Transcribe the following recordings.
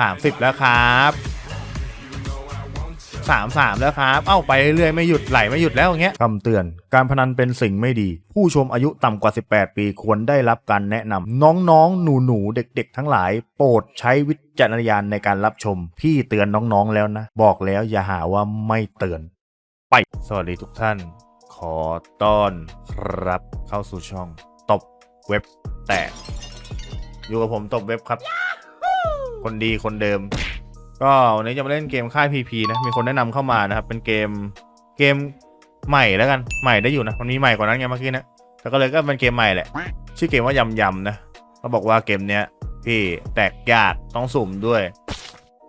สามสิบแล้วครับสามสามแล้วครับ เอ้าไปเรื่อยไม่หยุดไหลไม่หยุดแล้วอย่างเงี้ยคำเตือน การพนันเป็นสิ่งไม่ดี ผู้ชมอายุต่ำกว่า 18 ปีควรได้รับการแนะนำน้องๆ หนูๆ เด็กๆ ทั้งหลาย โปรดใช้วิจารณญาณในการรับชม พี่เตือนน้องๆแล้วนะ บอกแล้วอย่าหาว่าไม่เตือน ไป สวัสดีทุกท่าน ขอต้อนรับเข้าสู่ช่องตบเว็บแตกอยู่กับผมตบเว็บครับ คนดีคนเดิม ก็วันนี้จะมาเล่นเกมค่าย PP นะ มีคนแนะนำเข้ามานะครับ เป็นเกมเกมใหม่แล้วกันใหม่ได้อยู่นะ มันมีใหม่กว่านั้นไงเมื่อกี้นะแต่ก็เลยก็เป็นเกมใหม่แหละ ชื่อเกมว่ายำยำนะเขาบอกว่าเกมเนี้ยพี่แตกยากต้องสุ่มด้วย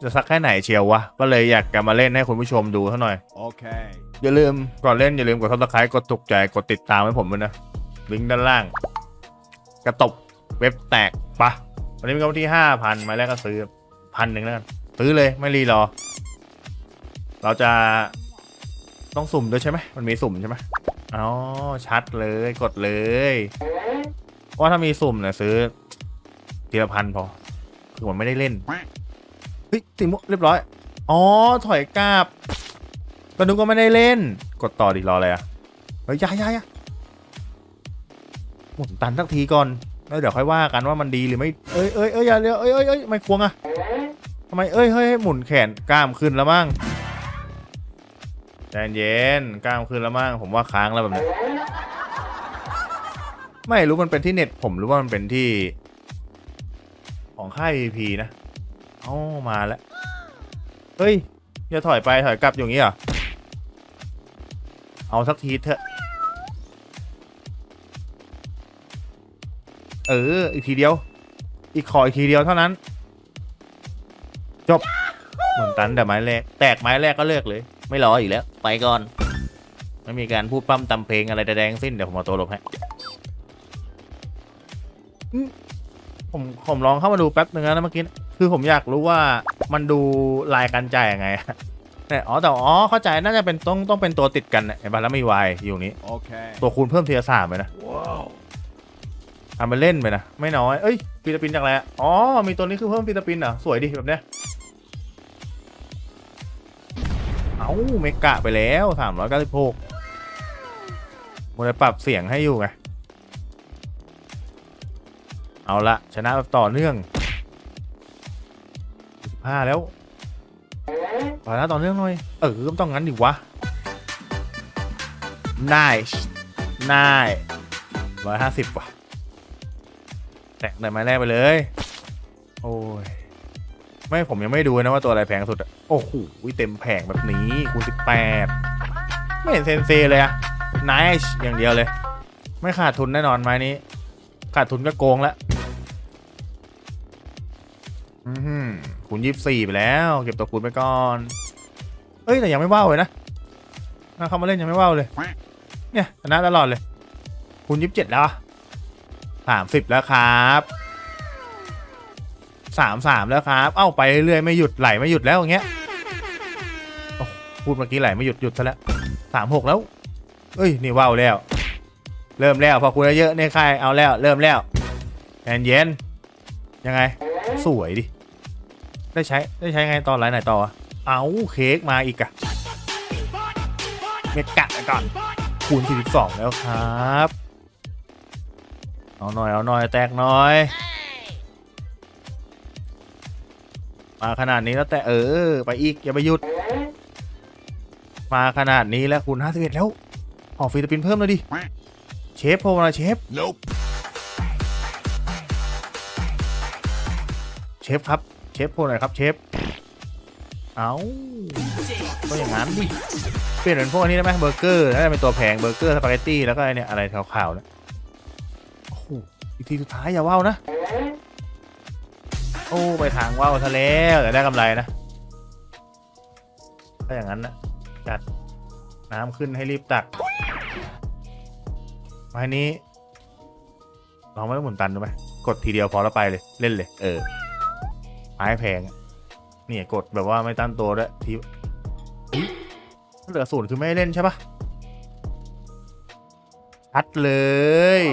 จะสักแค่ไหนเชียววะ ก็เลยอยากจะมาเล่นให้คุณผู้ชมดูเท่าหน่อย Okay. อย่าลืมก่อนเล่นอย่าลืมกดซับสไครต์กดถูกใจกดติดตามให้ผมด้วยนะ ลิงก์ด้านล่าง กระตบเว็บแตกปะ วันนี้มีกันที่ห้าพันมาแรกก็ซื้อพันหนึ่งแล้วกันซื้อเลยไม่รีรอ เราจะต้องสุ่มด้วยใช่ไหมมันมีสุ่มใช่ไหมอ๋อชัดเลยกดเลยว่าถ้ามีสุ่มเนี่ยซื้อทีละพันพอคือผมไม่ได้เล่นเฮ้ยติมุเรียบร้อย อ๋อ ถอยกาบก็นึกว่าไม่ได้เล่น กดต่อดีรออะไรอะเฮ้ยยายยายหมุนตันสักทีก่อน แล้วเดี๋ยวค่อยว่ากันว่ามันดีหรือไม่ เอ้ยเอ้ยเอ้ยอย่าเร็วเอ้ยเอ้ยเอ้ยไม่ควงอะทำไมเอ้ยเฮ้ยหมุนแขนกล้ามขึ้นแล้วมั้งใจเย็นกล้ามขึ้นแล้วมั้งผมว่าค้างแล้วแบบนี้ ไม่รู้มันเป็นที่เน็ตผมหรือว่ามันเป็นที่ ของค่าย VP นะเอ้ามาแล้ว เฮ้ยอย่าถอยไปถอยกลับอย่างนี้เหรอ เอาสักทีเถอะ เออ อีกทีเดียว อีกขออีกทีเดียวเท่านั้น จบเหมือนตันแต่ไม้แรก แตกไม้แรกก็เลิกเลย ไม่รออีกแล้ว ไปก่อน ไม่มีการพูดปั้มตำเพลงอะไรใดๆทั้งสิ้น เดี๋ยวผมเอาตัวลงให้อืมผมผมลองเข้ามาดูแป๊บนึงนะเมื่อกี้ คือผมอยากรู้ว่ามันดูลายการจ่ายยังไงเนี่ยอ๋อแต่อ๋อเข้าใจน่าจะเป็นต้องต้องเป็นตัวติดกันน่ะเห็นปะแล้วมีวายอยู่นี้ Okay. ตัวคูณเพิ่มทีละสามไปนะ Whoa. ทำไปเล่นไปนะ ไม่น้อย เอ้ยฟิลิปปินส์จากอะไรอะอ๋อ มีตัวนี้คือเพิ่มฟิลิปปินส์เหรอ สวยดิแบบเนี้ย เอาเมกะไปแล้วสามร้อยเก้าสิบหกมันเลยปรับเสียงให้อยู่ไง เอาละชนะแบบต่อเนื่องสิบห้าแล้วต่อนะต่อเนื่องหน่อย เออต้องงั้นดิวะ nice nice ร้อยห้าสิบว่ะ แตกในไม้แรกไปเลย โอ้ย ไม่ผมยังไม่ดูนะว่าตัวอะไรแพงสุดอะโอ้โหเต็มแผงแบบนี้คูณสิบแปดไม่เห็นเซนเซเลยอะ nice อย่างเดียวเลย ไม่ขาดทุนแน่นอนไม้นี้ ขาดทุนก็โกงล้วอือหือคูณยี่สี่ไปแล้ว เก็บตัวคูณไปก่อนเอ้ยแต่ยังไม่ว่าวเลยนะน่าเข้ามาเล่นยังไม่ว่าวเลย เนี่ยชนะตลอดเลยคูณยี่สิบเจ็ดแล้ว สามสิบแล้วครับสามสามแล้วครับ เอ้าไปเรื่อยไม่หยุดไหลไม่หยุดแล้วอย่างเงี้ยพูดเมื่อกี้ไหลไม่หยุดหยุดซะแล้วสามหกแล้ว เอ้ยนี่ว่าวแล้ว เริ่มแล้วพอคุณเยอะๆเนี่ยใครเอาแล้ว เริ่มแล้วแอนเย็นยังไง สวยดิ ได้ใช้ได้ใช้ไงตอนไลน์ไหนต่อ เอาเค้กมาอีกอะเมกะก่อน คูณ 42 แล้วครับ เอาหน่อยเอาหน่อยแตกหน่อย มาขนาดนี้แล้วแต่เออ ไปอีกอย่าไปหยุด มาขนาดนี้แล้วคูณ51แล้วออกฟิลิปปินส์เพิ่มเลยดิเชฟโพมาเชฟ Nope. เชฟครับเชฟโพหน่อยครับเชฟเอาก็อย่างนั้นดิเปลี่ยนเป็นพวกนี้ได้ไหมเบอร์เกอร์น่าจะเป็นตัวแพงเบอร์เกอร์สปาเกตตี้แล้วก็ไอเนี่ยอะไรขาวๆเนี่ยโอ้โห อีกทีสุดท้ายอย่าว่าวนะ โอ้ ไปทางว่าวซะแล้วแต่ได้กำไรนะ ถ้าอย่างนั้นนะจัดน้ำขึ้นให้รีบตักไม้นี้ลองไม่ต้องหมุนตันดูไหมกดทีเดียวพอแล้วไปเลยเล่นเลย เออไม้แพงเนี่ยกดแบบว่าไม่ตั้งตัวด้วยทีเหลือศูนย์คือไม่เล่นใช่ปะชัดเลย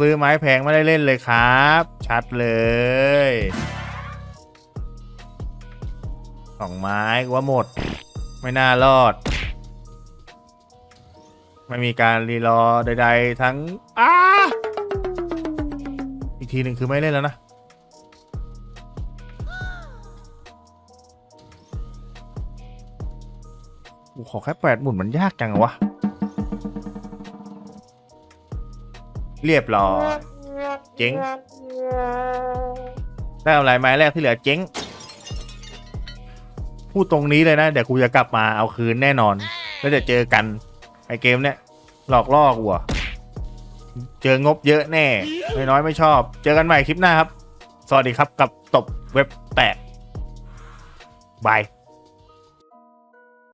ซื้อไม้แพงไม่ได้เล่นเลยครับ ชัดเลยสองไม้ว่าหมด ไม่น่ารอด ไม่มีการรีรอใด ๆ ทั้งอ้าอีกทีหนึ่งคือไม่เล่นแล้วนะขอแค่แปดหมุนมันยากจังวะ เรียบร้อยเจ๊งได้อะไรไม้แรกที่เหลือเจ๊งพูดตรงนี้เลยนะ เดี๋ยวกูจะกลับมาเอาคืนแน่นอน แล้วจะเจอกันไอเกมเนี้ยหลอกล่อกูอะเจองบเยอะแน่ไม่น้อยไม่ชอบ เจอกันใหม่คลิปหน้าครับ สวัสดีครับกับตบเว็บแตกบาย